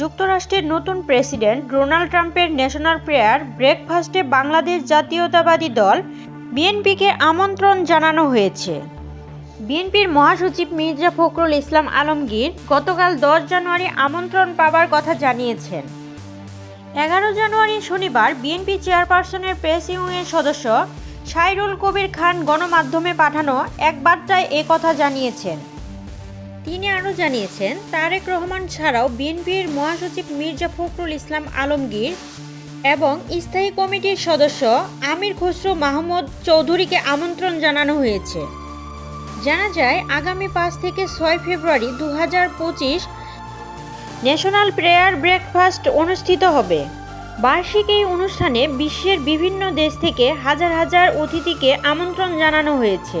যুক্তরাষ্ট্রের নতুন president Donald ট্রাম্পের ন্যাশনাল প্রেয়ার ব্রেকফাস্টে বাংলাদেশ জাতীয়তাবাদী দল বিএনপিকে আমন্ত্রণ জানানো হয়েছে। বিএনপির মহাসচিব মির্জা ফখরুল ইসলাম আলমগীর গতকাল দশ জানুয়ারি আমন্ত্রণ পাবার কথা জানিয়েছেন। এগারো জানুয়ারি শনিবার বিএনপি চেয়ারপারসনের প্রেস ইউনিয়নের সদস্য সাইরুল কবির খান গণমাধ্যমে পাঠানো এক বার্তায় কথা জানিয়েছেন। তিনি আরও জানিয়েছেন, তারেক রহমান ছাড়াও বিএনপির মহাসচিব মির্জা ফখরুল ইসলাম আলমগীর এবং স্থায়ী কমিটির সদস্য আমির খসরু মাহমুদ চৌধুরীকে আমন্ত্রণ জানানো হয়েছে। জানা যায়, আগামী পাঁচ থেকে ছয় ফেব্রুয়ারি দু হাজার পঁচিশ ন্যাশনাল প্রেয়ার ব্রেকফাস্ট অনুষ্ঠিত হবে। বার্ষিক এই অনুষ্ঠানে বিশ্বের বিভিন্ন দেশ থেকে হাজার হাজার অতিথিকে আমন্ত্রণ জানানো হয়েছে।